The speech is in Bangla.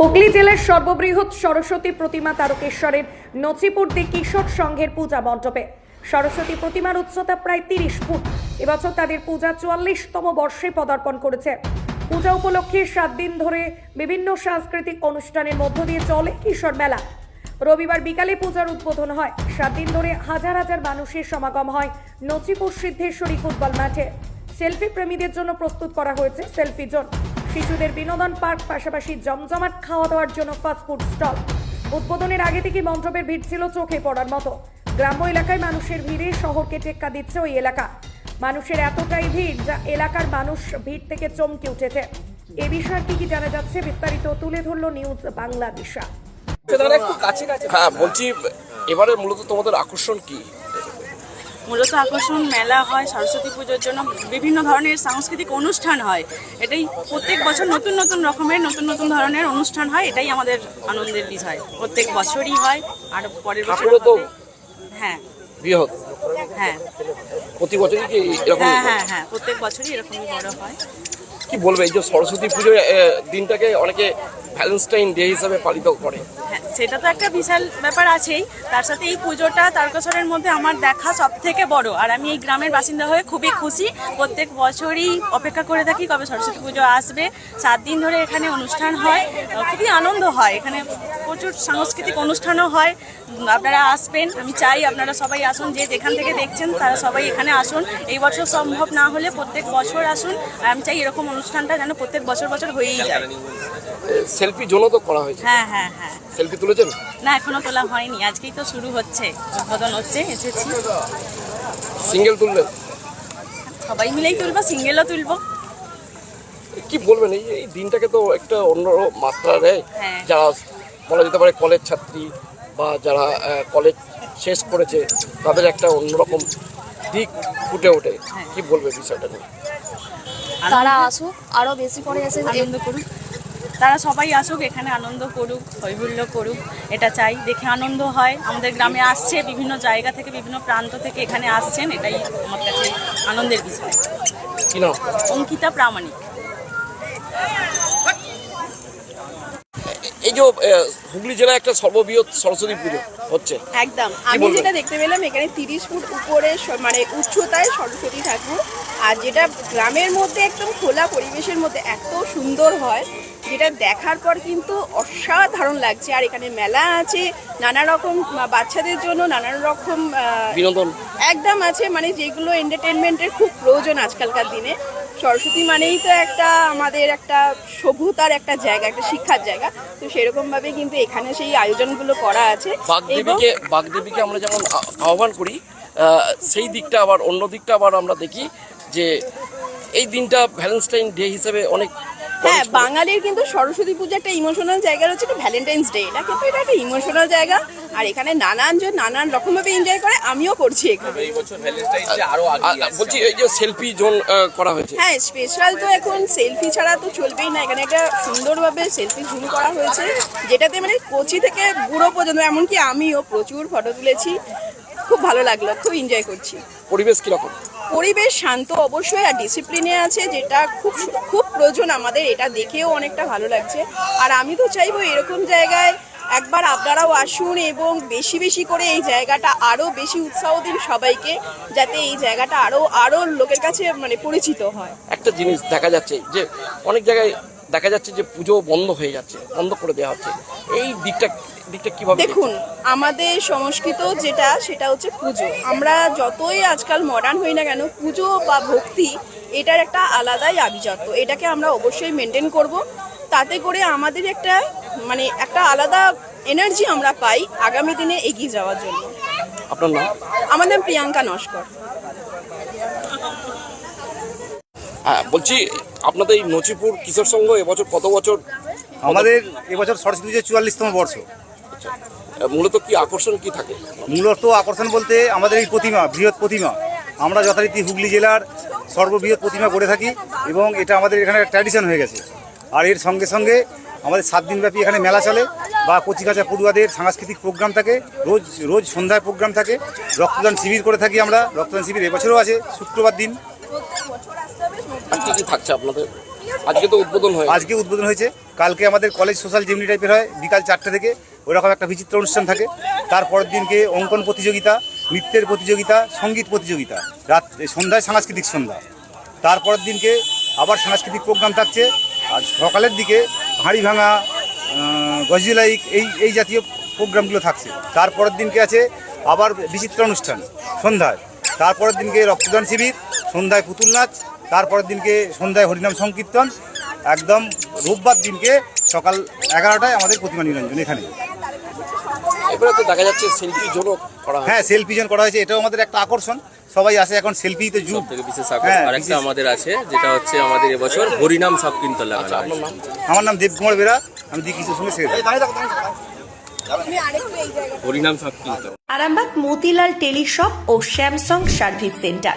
হুগলি জেলার সর্ববৃহৎ সরস্বতী প্রতিমা তারকেশ্বরের নচিপুরদি কিশোর সংঘের পূজা মণ্ডপে। সরস্বতী প্রতিমার উচ্চতা প্রায় তিরিশ ফুট। এবছর তাদের পূজা চুয়াল্লিশতম বর্ষে পদার্পণ করেছে। পূজা উপলক্ষে সাত দিন ধরে বিভিন্ন সাংস্কৃতিক অনুষ্ঠানের মধ্য দিয়ে চলে কিশোর মেলা। রবিবার বিকালে পূজার উদ্বোধন হয়। সাত দিন ধরে হাজার হাজার মানুষের সমাগম হয় নচিপুর সিদ্ধেশ্বরী ফুটবল মাঠে সেলফি প্রেমীদের জন্য প্রস্তুত করা হয়েছে সেলফি জোন। শিশুদের বিনোদন পার্ক পাশাপাশি জমজমাট খাওয়া দাওয়ার জন্য ফাস্টফুড স্টল উদ্বোধনের আগে থেকে মণ্ডপের ভিড় ছিল চোখে পড়ার মতো। গ্রাম্য এলাকায় মানুষের ভিড়ে শহরকে টেক্কা দিচ্ছে ওই এলাকা। মানুষের এতটাই ভিড় যা এলাকার মানুষ ভিড় থেকে চমকে উঠেছে। এ বিষয়ে কি কি জানা যাচ্ছে বিস্তারিত তুলে ধরলো নিউজ বাংলাদেশা হ্যাঁ বলছি এবারে মূলত তোমাদের আকর্ষণ কি? মূলত আকর্ষণ মেলা হয় সরস্বতী পুজোর জন্য বিভিন্ন ধরনের সাংস্কৃতিক অনুষ্ঠান হয়। এটাই প্রত্যেক বছর নতুন নতুন রকমের নতুন নতুন ধরনের অনুষ্ঠান হয় এটাই আমাদের আনন্দের বিষয়। প্রত্যেক বছরই হয় আর পরের বছর হ্যাঁ। বৃহৎ হ্যাঁ। প্রতি বছরই কি এরকম হ্যাঁ হ্যাঁ? হ্যাঁ প্রত্যেক বছরই এরকমই বড় হয়। কি বলবে এই যে সরস্বতী পুজো দিনটাকে অনেকে ভ্যালেন্টাইন ডে হিসাবে পালিত করে। হ্যাঁ সেটা তো একটা বিশাল ব্যাপার আছেই। তার সাথে এই পুজোটা তারকেশ্বরের মধ্যে আমার দেখা সব থেকে বড়। আর আমি এই গ্রামের বাসিন্দা হয়ে খুবই খুশি। প্রত্যেক বছরই অপেক্ষা করে থাকি কবে সরস্বতী পুজো আসবে। সাত দিন ধরে এখানে অনুষ্ঠান হয়। খুবই আনন্দ হয়। এখানে প্রচুর সাংস্কৃতিক অনুষ্ঠানও হয়। আপনারা আসবেন। আমি চাই আপনারা সবাই আসুন। যে যেখান থেকে দেখছেন তারা সবাই এখানে আসুন। এই বছর সম্ভব না হলে প্রত্যেক বছর আসুন। আর আমি চাই এরকম অনুষ্ঠানটা যেন প্রত্যেক বছর বছর হয়েই যায়। সেলফি জোনও তো করা হয়েছে। হ্যাঁ হ্যাঁ হ্যাঁ। সেলফি তুলেছেন? না এখনও তোলা হয়নি। আজকেই তো শুরু হচ্ছে। উদ্বোধন হচ্ছে এসেছি। সিঙ্গেল তুললেন? সবাই মিলেই তুলবো সিঙ্গেলও তুলবো। কি বলবেন এই এই দিনটাকে তো একটা অন্য মাত্রা দেয়। হ্যাঁ। যারা বলা যেতে পারে কলেজ ছাত্রী বা যারা কলেজ শেষ করেছে তাদের একটা অন্যরকম দিক ফুটে ওঠে। হ্যাঁ। কি বলবে বিষয়টা নিয়ে? তারা আসুক আরও বেশি করে এসে আনন্দ করুক। তারা সবাই আসুক এখানে আনন্দ করুক হৈহুল্য করুক এটা চাই। দেখে আনন্দ হয়। আমাদের গ্রামে আসছে বিভিন্ন জায়গা থেকে বিভিন্ন প্রান্ত থেকে এখানে আসছেন এটাই আমার কাছে আনন্দের বিষয়। অঙ্কিতা প্রামাণিক। এই যে হুগলি জেলায় একটা সর্ববৃহৎ সরস্বতী পুজো হচ্ছে। একদম। আমি যেটা দেখতে পেলাম এখানে তিরিশ ফুট উপরে স- মানে উচ্চতায় সরস্বতী ঠাকুর। আর যেটা গ্রামের মধ্যে একদম খোলা পরিবেশের মধ্যে এত সুন্দর হয় যেটা দেখার পর কিন্তু অসাধারণ লাগছে। আর এখানে মেলা আছে নানা রকম বাচ্চাদের জন্য নানা রকম বিনোদন। একদম আছে মানে যেগুলো এন্টারটেনমেন্টের খুব প্রয়োজন আজকালকার দিনে। সরস্বতী মানেই তো একটা আমাদের একটা সভ্যতার একটা জায়গা একটা শিক্ষার জায়গা। তো সেরকম ভাবে কিন্তু এখানে সেই আয়োজনগুলো করা আছে। বাগদেবীকে বাগদেবীকে আমরা যেমন আহ্বান করি সেই দিকটা আবার অন্য দিকটা আবার আমরা দেখি যে এই দিনটা ভ্যালেন্টাইন ডে হিসেবে অনেক হ্যাঁ বাঙালির কিন্তু সরস্বতী পুজো একটা ইমোশনাল জায়গা রয়েছে ভ্যালেন্টাইন্স ডে এটা কিন্তু এটা একটা ইমোশনাল জায়গা। আর এখানে নানান জন নানান রকম ভাবে এনজয় করে আমিও করছি এখানে। বলছি এই যে সেলফি জোন করা হয়েছে। হ্যাঁ স্পেশাল তো এখন সেলফি ছাড়া তো চলবেই না। এখানে একটা সুন্দরভাবে সেলফি জুম করা হয়েছে যেটাতে মানে কোচি থেকে বুড়ো পর্যন্ত এমনকি আমিও প্রচুর ফটো তুলেছি। খুব ভালো লাগল খুব এনজয় করছি। পরিবেশ কীরকম? পরিবেশ শান্ত অবশ্যই আর ডিসিপ্লিনে আছে, যেটা খুব খুব প্রয়োজন আমাদের, এটা দেখেও অনেকটা ভালো লাগছে। আর আমি তো চাইব এরকম জায়গায় একবার আপনারাও আসুন এবং বেশি বেশি করে এই জায়গাটা আরও বেশি উৎসাহ দিন সবাইকে, যাতে এই জায়গাটা আরও আরও লোকের কাছে মানে পরিচিত হয়। একটা জিনিস দেখা যাচ্ছে যে অনেক জায়গায় দেখা যাচ্ছে যে পুজো বন্ধ হয়ে যাচ্ছে বন্ধ করে দেওয়া হচ্ছে। এই দিকটা দিকটা কীভাবে দেখুন আমাদের সংস্কৃত যেটা সেটা হচ্ছে পুজো। আমরা যতই আজকাল মডার্ন হই না কেন পুজো বা ভক্তি এটার একটা আলাদাই আভিজাত্য। এটাকে আমরা অবশ্যই মেনটেন করব। তাতে করে আমাদের একটা মানে একটা আলাদা এনার্জি আমরা পাই আগামী দিনে এগিয়ে যাওয়ার জন্য? আপনার নাম? আমার নাম প্রিয়াঙ্কা নস্কর। হ্যাঁ বলছি আপনাদের এই নচিপুর কিশোর সংঘ এবছর কত বছর? আমাদের এবছর সরস্বতী পুজোর চুয়াল্লিশতম বর্ষ। মূলত কি আকর্ষণ কি থাকে? মূলত আকর্ষণ বলতে আমাদের এই প্রতিমা বৃহৎ প্রতিমা। আমরা যথারীতি হুগলি জেলার সর্ববৃহৎ প্রতিমা করে থাকি এবং এটা আমাদের এখানে ট্র্যাডিশন হয়ে গেছে। আর এর সঙ্গে সঙ্গে আমাদের সাত দিনব্যাপী এখানে মেলা চলে বা কচিকাচা পড়ুয়াদের সাংস্কৃতিক প্রোগ্রাম থাকে রোজ রোজ সন্ধ্যায় প্রোগ্রাম থাকে। রক্তদান শিবির করে থাকি আমরা রক্তদান শিবির এবছরও আছে শুক্রবার দিন। কি কি থাকছে আপনাদের? আজকে তো উদ্বোধন হয় আজকে উদ্বোধন হয়েছে। কালকে আমাদের কলেজ সোশ্যাল যেমনি টাইপের হয়, বিকাল চারটে থেকে। ওরকম একটা বিচিত্র অনুষ্ঠান থাকে। তারপরের দিনকে অঙ্কন প্রতিযোগিতা, নৃত্যের প্রতিযোগিতা, সংগীত প্রতিযোগিতা, রাত, সন্ধ্যায় সাংস্কৃতিক সন্ধ্যা। তারপরের দিনকে আবার সাংস্কৃতিক প্রোগ্রাম থাকছে। আর সকালের দিকে হাঁড়ি ভাঙা গজলাইক, এই এই জাতীয় প্রোগ্রামগুলো থাকছে। তারপরের দিনকে আছে আবার বিচিত্র অনুষ্ঠান, সন্ধ্যায়। তারপরের দিনকে রক্তদান শিবির, সন্ধ্যায় পুতুল নাচ তারপরের দিনকে সন্ধ্যায় হরিনাম সংকীর্তন একদম রোববার দিনকে সকাল এগারোটায় আমাদের প্রতিমা নিরঞ্জন এখানে। এবারে তো দেখা যাচ্ছে সেলফি জোনও করা হ্যাঁ সেলফি জন করা হয়েছে এটাও আমাদের একটা আকর্ষণ। সবাই আসে এখন সেলফি তো যুগ। থেকে বিশেষ হ্যাঁ, আকর্ষণ আরেকটা আমাদের আছে যেটা হচ্ছে আমাদের এবছর হরিনাম সংকীর্তন লাগানো হয়েছে। নাম? আমার নাম দেবকুমার বেরা আমি দি সঙ্গে সেক্রেটারি হরিনাম সংকীর্তন। আরামবাগ মতিলাল টেলিশপ ও স্যামসাং সার্ভিস সেন্টার।